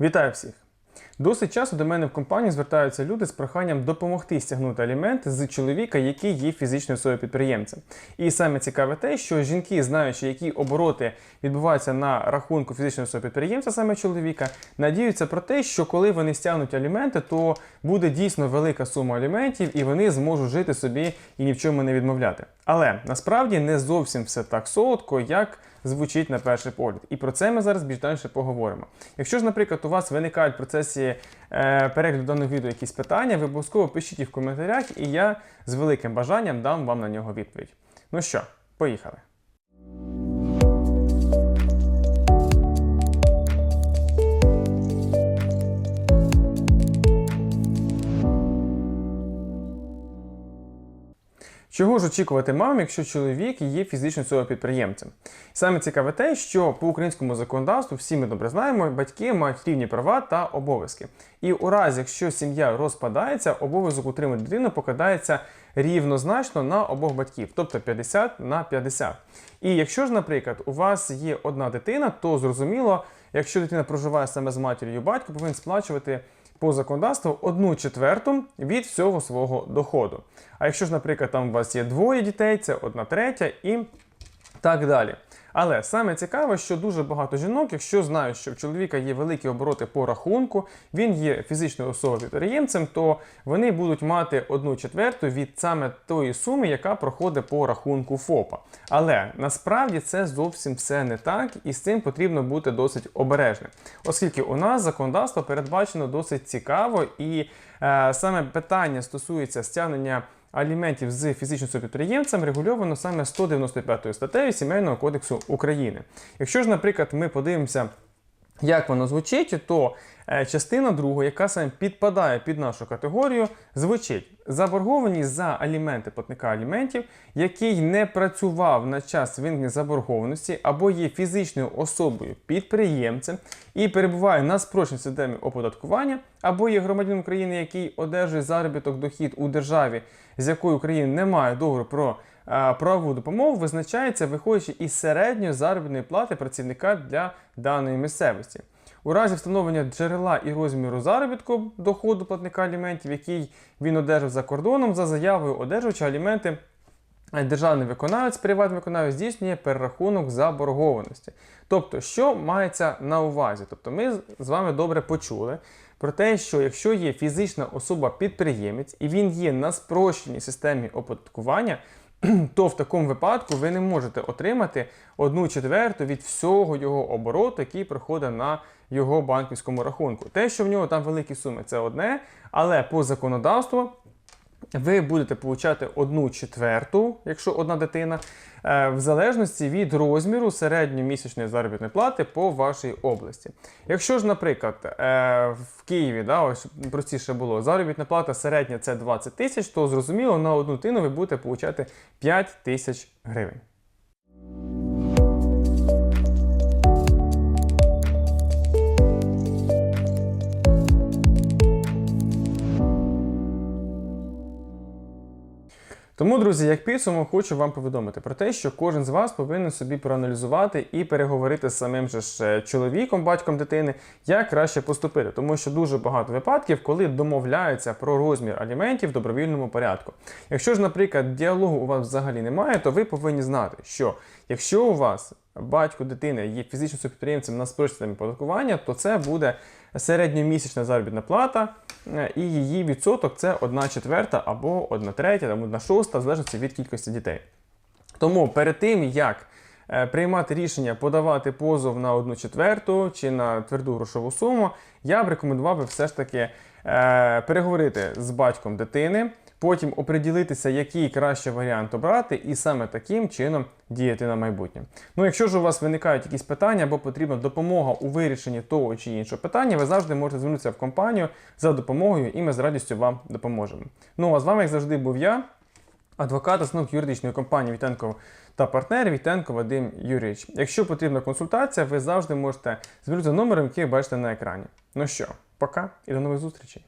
Вітаю всіх! Досить часто до мене в компанії звертаються люди з проханням допомогти стягнути аліменти з чоловіка, який є фізичною особою підприємцем. І саме цікаве те, що жінки, знаючи, які обороти відбуваються на рахунку фізичної особи підприємця, саме чоловіка, надіються про те, що коли вони стягнуть аліменти, то буде дійсно велика сума аліментів, і вони зможуть жити собі і ні в чому не відмовляти. Але насправді не зовсім все так солодко, як звучить на перший погляд. І про це ми зараз більш далі поговоримо. Якщо ж, наприклад, у вас виникають в процесі е, перегляду даного відео якісь питання, ви обов'язково пишіть їх в коментарях, і я з великим бажанням дам вам на нього відповідь. Ну що, поїхали. Чого ж очікувати мамі, якщо чоловік є фізичною особою підприємцем? Саме цікаве те, що по українському законодавству всі ми добре знаємо, батьки мають рівні права та обов'язки. І у разі, якщо сім'я розпадається, обов'язок утримати дитину покладається рівнозначно на обох батьків, тобто 50 на 50. І якщо ж, наприклад, у вас є одна дитина, то зрозуміло, якщо дитина проживає саме з матір'ю, батько повинен сплачувати по законодавству одну четверту від всього свого доходу. А якщо ж, наприклад, там у вас є двоє дітей, це одна третя і так далі. Але саме цікаве, що дуже багато жінок, якщо знають, що в чоловіка є великі обороти по рахунку, він є фізичною особою підприємцем, то вони будуть мати одну четверту від саме тої суми, яка проходить по рахунку ФОПа. Але насправді це зовсім все не так, і з цим потрібно бути досить обережним, оскільки у нас законодавство передбачено досить цікаво, і е, саме питання стосується стягнення аліментів з фізичним підприємцем регульовано саме 195 статтею Сімейного кодексу України. Якщо ж, наприклад, ми подивимося, як воно звучить, то е, частина друга, яка саме підпадає під нашу категорію, звучить. Заборгованість за аліменти платника аліментів, який не працював на час виникнення заборгованості або є фізичною особою підприємцем і перебуває на спрощеній системі оподаткування, або є громадянином України, який одержує заробіток дохід у державі, з якою Україна не має договору про правову допомогу, визначається виходячи із середньої заробітної плати працівника для даної місцевості. У разі встановлення джерела і розміру заробітку доходу платника аліментів, який він одержав за кордоном, за заявою одержувача аліменти е, державний виконавець, приватний виконавець здійснює перерахунок заборгованості. Тобто, що мається на увазі? Тобто, ми з вами добре почули про те, що якщо є фізична особа-підприємець і він є на спрощеній системі оподаткування, то в такому випадку ви не можете отримати одну четверту від всього його обороту, який проходить на його банківському рахунку. Те, що в нього там великі суми, це одне, але по законодавству. Ви будете получати одну четверту, якщо одна дитина, е, в залежності від розміру середньомісячної заробітної плати по вашій області. Якщо ж, наприклад, е, в Києві, да, ось простіше було, заробітна плата середня це 20 тисяч, то зрозуміло, на одну дитину ви будете получати 5 тисяч гривень. Тому, друзі, як підсумок, хочу вам повідомити про те, що кожен з вас повинен собі проаналізувати і переговорити з самим же ж е, чоловіком, батьком дитини, як краще поступити, тому що дуже багато випадків, коли домовляються про розмір аліментів в добровільному порядку. Якщо ж, наприклад, діалогу у вас взагалі немає, то ви повинні знати, що якщо у вас батько дитини є фізичним підприємцем на спрощеному податкування, то це буде середньомісячна заробітна плата, е, і її відсоток це 1 четверта або 1 третя, або 1 шоста, в залежності від кількості дітей. Тому перед тим, як е, приймати рішення подавати позов на 1 четверту чи на тверду грошову суму, я б рекомендував би все ж таки е, переговорити з батьком дитини. Потім оприділитися, який краще варіант обрати, і саме таким чином діяти на майбутнє. Ну, якщо ж у вас виникають якісь питання або потрібна допомога у вирішенні того чи іншого питання, ви завжди можете звернутися в компанію за допомогою, і ми з радістю вам допоможемо. Ну а з вами, як завжди, був я, адвокат, основник юридичної компанії Вітенко та партнер Вітенко Вадим Юрійович. Якщо потрібна консультація, ви завжди можете звернутися номером, який бачите на екрані. Ну що, пока і до нових зустрічей.